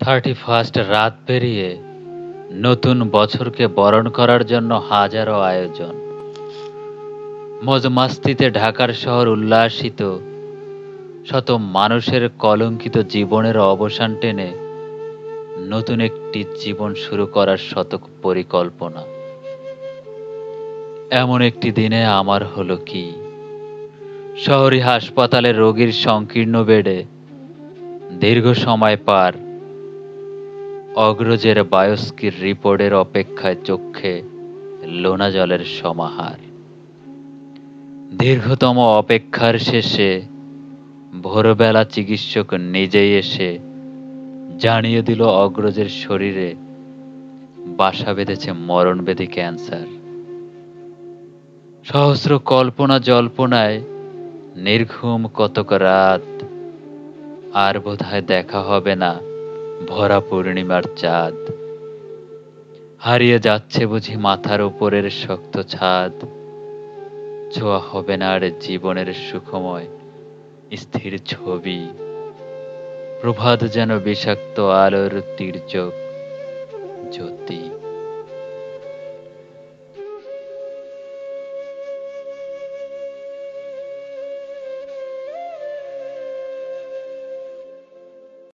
Thirty first রাত পেরিয়ে নতুন বছরকে বরণ করার জন্য হাজারো আয়োজন। মজমাস্তিতে ঢাকার শহর উল্লাসিত শত মানুষের কলঙ্কিত জীবনের অবসান টেনে নতুন একটি জীবন শুরু করার শতক পরিকল্পনা। এমন একটি দিনে আমার হলো কি? শহরী হাসপাতালে রোগীর সংকীর্ণ বেডে দীর্ঘ সময় পার অগ্রজের বায়োস্কির রিপোর্টের অপেক্ষায় চক্ষে লোনা জলের সমাহার। দীর্ঘতম অপেক্ষার শেষে ভোরবেলা চিকিৎসক নিজেই এসে জানিয়ে দিল অগ্রজের শরীরে বাসা বেঁধেছে মরণবেদী ক্যান্সার। সহস্র কল্পনা জল্পনায় নির্ঘুম কতক রাত আর বোধহয় দেখা হবে না। ভরা পূর্ণিমার চাঁদ। হারিয়ে যাচ্ছে বুঝি মাথার উপরের শক্ত ছাদ। ছোঁয়া হবে না আর জীবনের সুখময়, স্থির ছবি। প্রভাত যেন বিষাক্ত আলোর তীর্যক জ্যোতি।